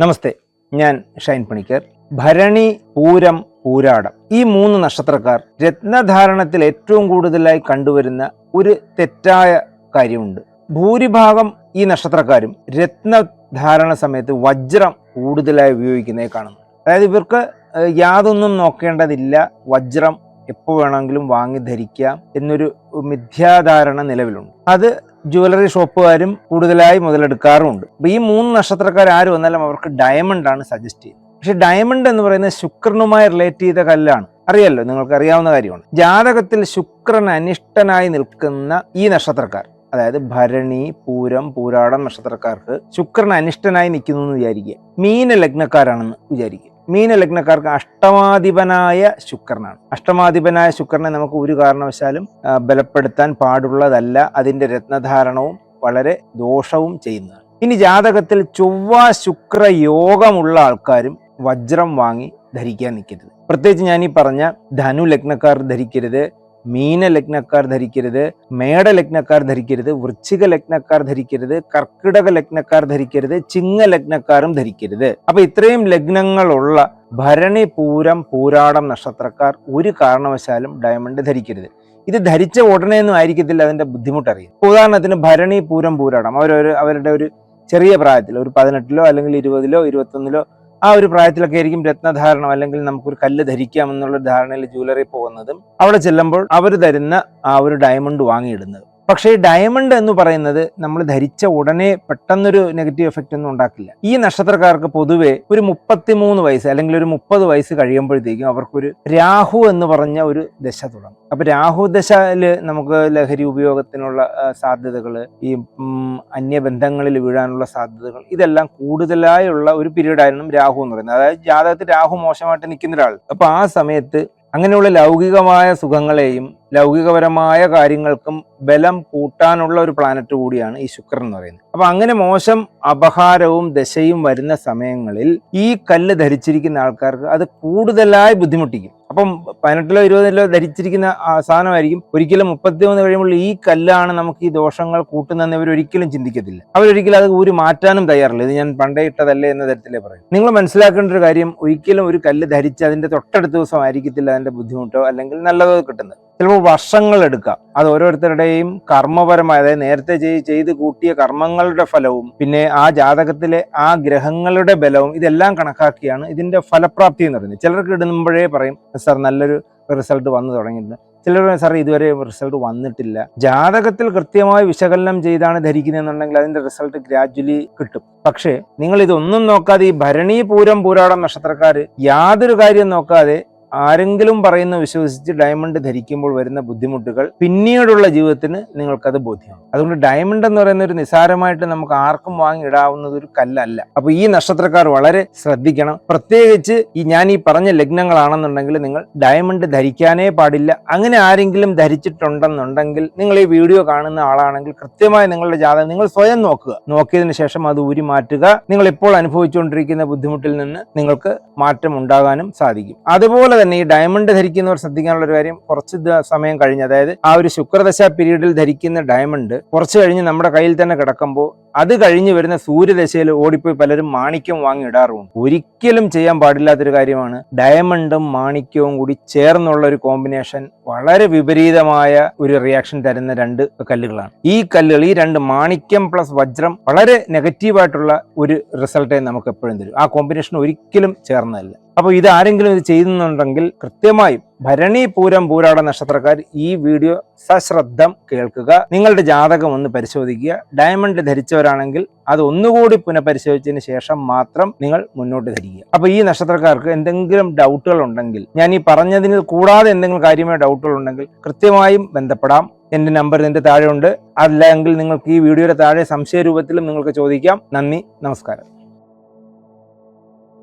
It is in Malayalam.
നമസ്തേ ഞാൻ ഷൈൻ പണിക്കർ. ഭരണി പൂരം പൂരാടം. ഈ മൂന്ന് നക്ഷത്രക്കാർ രത്നധാരണത്തിൽ ഏറ്റവും കൂടുതലായി കണ്ടുവരുന്ന ഒരു തെറ്റായ കാര്യമുണ്ട്. ഭൂരിഭാഗം ഈ നക്ഷത്രക്കാരും രത്നധാരണ സമയത്ത് വജ്രം കൂടുതലായി ഉപയോഗിക്കുന്നതായി കാണുന്നു. അതായത് ഇവർക്ക് യാതൊന്നും നോക്കേണ്ടതില്ല. വജ്രം എപ്പോൾ വേണമെങ്കിലും വാങ്ങി ധരിക്കാം എന്നൊരു മിഥ്യാധാരണ നിലവിലുണ്ട്. അത് ജുവലറി ഷോപ്പുകാരും കൂടുതലായി മുതലെടുക്കാറുമുണ്ട്. അപ്പം ഈ മൂന്ന് നക്ഷത്രക്കാർ ആര് വന്നാലും അവർക്ക് ഡയമണ്ട് ആണ് സജസ്റ്റ് ചെയ്യുന്നത്. പക്ഷേ ഡയമണ്ട് എന്ന് പറയുന്നത് ശുക്രനുമായി റിലേറ്റ് ചെയ്ത കല്ലാണ്. അറിയാലോ നിങ്ങൾക്ക് അറിയാവുന്ന കാര്യമാണ്. ജാതകത്തിൽ ശുക്രൻ അനിഷ്ടനായി നിൽക്കുന്ന ഈ നക്ഷത്രക്കാർ അതായത് ഭരണി പൂരം പൂരാടം നക്ഷത്രക്കാർക്ക് ശുക്രൻ അനിഷ്ടനായി നിൽക്കുന്നു എന്ന് വിചാരിക്കുക. മീന ലഗ്നക്കാരാണെന്ന് വിചാരിക്കുക. മീന ലഗ്നക്കാർക്ക് അഷ്ടമാധിപനായ ശുക്രനാണ്. അഷ്ടമാധിപനായ ശുക്രനെ നമുക്ക് ഒരു കാരണവശാലും ബലപ്പെടുത്താൻ പാടുള്ളതല്ല. അതിന്റെ രത്നധാരണവും വളരെ ദോഷവും ചെയ്യുന്നതാണ്. ഇനി ജാതകത്തിൽ ചൊവ്വ ശുക്ര യോഗമുള്ള ആൾക്കാരും വജ്രം വാങ്ങി ധരിക്കാൻ നിൽക്കരുത്. പ്രത്യേകിച്ച് ഞാൻ ഈ പറഞ്ഞ ധനു ലഗ്നക്കാർ ധരിക്കരുത്. മീന ലഗ്നക്കാർ ധരിക്കരുത് മേട ലഗ്നക്കാർ ധരിക്കരുത് വൃശ്ചിക ലഗ്നക്കാർ ധരിക്കരുത് കർക്കിടക ലഗ്നക്കാർ ധരിക്കരുത് ചിങ്ങ ലഗ്നക്കാരും ധരിക്കരുത്. അപ്പൊ ഇത്രയും ലഗ്നങ്ങളുള്ള ഭരണി പൂരം പൂരാടം നക്ഷത്രക്കാർ ഒരു കാരണവശാലും ഡയമണ്ട് ധരിക്കരുത്. ഇത് ധരിച്ച ഉടനെ ഒന്നും ആയിരിക്കത്തില്ല അതിന്റെ ബുദ്ധിമുട്ടറിയും. ഉദാഹരണത്തിന് ഭരണി പൂരം പൂരാടം. അവരൊരു അവരുടെ ഒരു ചെറിയ പ്രായത്തിൽ ഒരു പതിനെട്ടിലോ അല്ലെങ്കിൽ ഇരുപതിലോ ഇരുപത്തൊന്നിലോ ആ ഒരു പ്രായത്തിലൊക്കെ ആയിരിക്കും രത്നധാരണം അല്ലെങ്കിൽ നമുക്കൊരു കല്ല് ധരിക്കാം എന്നുള്ള ധാരണയിൽ ജ്വല്ലറി പോകുന്നതും അവിടെ ചെല്ലുമ്പോൾ അവർ തരുന്ന ആ ഒരു ഡയമണ്ട് വാങ്ങിയിടുന്നത്. പക്ഷേ ഡയമണ്ട് എന്ന് പറയുന്നത് നമ്മൾ ധരിച്ച ഉടനെ പെട്ടെന്നൊരു നെഗറ്റീവ് എഫക്റ്റ് ഒന്നും ഉണ്ടാക്കില്ല. ഈ നക്ഷത്രക്കാർക്ക് പൊതുവെ ഒരു മുപ്പത്തിമൂന്ന് വയസ്സ് അല്ലെങ്കിൽ ഒരു മുപ്പത് വയസ്സ് കഴിയുമ്പോഴത്തേക്കും അവർക്കൊരു രാഹു എന്ന് പറഞ്ഞ ഒരു ദശ തുടങ്ങും. അപ്പൊ രാഹു ദശയിൽ നമുക്ക് ലഹരി ഉപയോഗത്തിനുള്ള സാധ്യതകൾ ഈ അന്യബന്ധങ്ങളിൽ വീഴാനുള്ള സാധ്യതകൾ ഇതെല്ലാം കൂടുതലായുള്ള ഒരു പീരീഡ് ആയിരുന്നു രാഹു എന്ന് പറയുന്നത്. അതായത് ജാതകത്തിൽ രാഹു മോശമായിട്ട് നിൽക്കുന്ന ഒരാൾ. അപ്പൊ ആ സമയത്ത് അങ്ങനെയുള്ള ലൗകികമായ സുഖങ്ങളെയും ലൗകികപരമായ കാര്യങ്ങൾക്കും ബലം കൂട്ടാനുള്ള ഒരു പ്ലാനറ്റ് കൂടിയാണ് ഈ ശുക്രൻ എന്ന് പറയുന്നത്. അപ്പൊ അങ്ങനെ മോശം അപഹാരവും ദശയും വരുന്ന സമയങ്ങളിൽ ഈ കല്ല് ധരിച്ചിരിക്കുന്ന ആൾക്കാർക്ക് അത് കൂടുതലായി ബുദ്ധിമുട്ടിക്കും. അപ്പം പതിനെട്ടിലോ ഇരുപതിലോ ധരിച്ചിരിക്കുന്ന സാധനമായിരിക്കും. ഒരിക്കലും മുപ്പത്തി മുപ്പത്തിമൂന്ന് കഴിയുമ്പോൾ ഈ കല്ലാണ് നമുക്ക് ഈ ദോഷങ്ങൾ കൂട്ടുന്നതെന്ന് ഇവർ ഒരിക്കലും ചിന്തിക്കത്തില്ല. അവരൊരിക്കലും അത് ഊരി മാറ്റാനും തയ്യാറില്ല. ഇത് ഞാൻ പണ്ടേ ഇട്ടതല്ലേ എന്ന തരത്തിലേ പറയും നിങ്ങൾ മനസ്സിലാക്കേണ്ട ഒരു കാര്യം ഒരിക്കലും ഒരു കല്ല് ധരിച്ച് അതിന്റെ തൊട്ടടുത്ത ദിവസം ആയിരിക്കത്തില്ല അതിന്റെ ബുദ്ധിമുട്ടോ അല്ലെങ്കിൽ നല്ലതോ കിട്ടുന്നത്. ചിലപ്പോൾ വർഷങ്ങൾ എടുക്കാം. അത് ഓരോരുത്തരുടെയും കർമ്മപരമായ അതായത് നേരത്തെ ചെയ്- ചെയ്ത് കൂട്ടിയ കർമ്മങ്ങളുടെ ഫലവും പിന്നെ ആ ജാതകത്തിലെ ആ ഗ്രഹങ്ങളുടെ ബലവും ഇതെല്ലാം കണക്കാക്കിയാണ് ഇതിന്റെ ഫലപ്രാപ്തി എന്ന് പറയുന്നത്. ചിലർക്ക് ഇടുമ്പോഴേ പറയും സാർ നല്ലൊരു റിസൾട്ട് വന്നു തുടങ്ങിയിട്ടുണ്ട്. ചിലർ സാർ ഇതുവരെ റിസൾട്ട് വന്നിട്ടില്ല. ജാതകത്തിൽ കൃത്യമായി വിശകലനം ചെയ്താണ് ധരിക്കുന്നതെന്നുണ്ടെങ്കിൽ അതിന്റെ റിസൾട്ട് ഗ്രാജ്വലി കിട്ടും. പക്ഷേ നിങ്ങൾ ഇതൊന്നും നോക്കാതെ ഈ ഭരണി പൂരം പൂരാടം നക്ഷത്രക്കാർ യാതൊരു കാര്യം നോക്കാതെ ആരെങ്കിലും പറയുന്ന വിശ്വസിച്ച് ഡയമണ്ട് ധരിക്കുമ്പോൾ വരുന്ന ബുദ്ധിമുട്ടുകൾ പിന്നീടുള്ള ജീവിതത്തിന് നിങ്ങൾക്കത് ബോധ്യമാണ് അതുകൊണ്ട് ഡയമണ്ട് എന്ന് പറയുന്ന ഒരു നിസാരമായിട്ട് നമുക്ക് ആർക്കും വാങ്ങിയിടാവുന്നത് ഒരു കല്ലല്ല. അപ്പൊ ഈ നക്ഷത്രക്കാർ വളരെ ശ്രദ്ധിക്കണം. പ്രത്യേകിച്ച് ഈ ഞാൻ ഈ പറഞ്ഞ ലഗ്നങ്ങളാണെന്നുണ്ടെങ്കിൽ നിങ്ങൾ ഡയമണ്ട് ധരിക്കാനേ പാടില്ല. അങ്ങനെ ആരെങ്കിലും ധരിച്ചിട്ടുണ്ടെന്നുണ്ടെങ്കിൽ നിങ്ങൾ ഈ വീഡിയോ കാണുന്ന ആളാണെങ്കിൽ കൃത്യമായി നിങ്ങളുടെ ജാതകം നിങ്ങൾ സ്വയം നോക്കുക. നോക്കിയതിനു ശേഷം അത് ഊരി മാറ്റുക. നിങ്ങൾ ഇപ്പോൾ അനുഭവിച്ചുകൊണ്ടിരിക്കുന്ന ബുദ്ധിമുട്ടിൽ നിന്ന് നിങ്ങൾക്ക് മാറ്റം ഉണ്ടാകാനും സാധിക്കും. അതുപോലെ തന്നെ ഈ ഡയമണ്ട് ധരിക്കുന്നവർ ശ്രദ്ധിക്കാനുള്ള ഒരു കാര്യം കുറച്ച് സമയം കഴിഞ്ഞ് അതായത് ആ ഒരു ശുക്രദശ പീരീഡിൽ ധരിക്കുന്ന ഡയമണ്ട് കുറച്ച് കഴിഞ്ഞ് നമ്മുടെ കയ്യിൽ തന്നെ കിടക്കുമ്പോൾ അത് കഴിഞ്ഞ് വരുന്ന സൂര്യദശയിൽ ഓടിപ്പോയി പലരും മാണിക്യം വാങ്ങി ഇടാറുമുണ്ട് ഒരിക്കലും ചെയ്യാൻ പാടില്ലാത്തൊരു കാര്യമാണ് ഡയമണ്ടും മാണിക്യവും കൂടി ചേർന്നുള്ള ഒരു കോമ്പിനേഷൻ വളരെ വിപരീതമായ ഒരു റിയാക്ഷൻ തരുന്ന രണ്ട് കല്ലുകളാണ്. ഈ കല്ലുകൾ ഈ രണ്ട് മാണിക്യം പ്ലസ് വജ്രം വളരെ നെഗറ്റീവായിട്ടുള്ള ഒരു റിസൾട്ടേ നമുക്ക് എപ്പോഴും തരും. ആ കോമ്പിനേഷൻ ഒരിക്കലും ചേർന്നതല്ല. അപ്പോൾ ഇത് ആരെങ്കിലും ഇത് ചെയ്യുന്നുണ്ടെങ്കിൽ കൃത്യമായും ഭരണി പൂരം പൂരാട നക്ഷത്രക്കാർ ഈ വീഡിയോ സശ്രദ്ധം കേൾക്കുക. നിങ്ങളുടെ ജാതകം ഒന്ന് പരിശോധിക്കുക. ഡയമണ്ട് ധരിച്ചവരാണെങ്കിൽ അത് ഒന്നുകൂടി പുനഃപരിശോധിച്ചതിന് ശേഷം മാത്രം നിങ്ങൾ മുന്നോട്ട് ധരിക്കുക. അപ്പൊ ഈ നക്ഷത്രക്കാർക്ക് എന്തെങ്കിലും ഡൗട്ടുകൾ ഉണ്ടെങ്കിൽ ഞാൻ ഈ പറഞ്ഞതിന് കൂടാതെ എന്തെങ്കിലും കാര്യമായ ഡൗട്ടുകൾ ഉണ്ടെങ്കിൽ കൃത്യമായും ബന്ധപ്പെടാം. എന്റെ നമ്പർ എന്റെ താഴെ ഉണ്ട്. അല്ലെങ്കിൽ നിങ്ങൾക്ക് ഈ വീഡിയോയുടെ താഴെ സംശയ രൂപത്തിലും നിങ്ങൾക്ക് ചോദിക്കാം. നന്ദി നമസ്കാരം.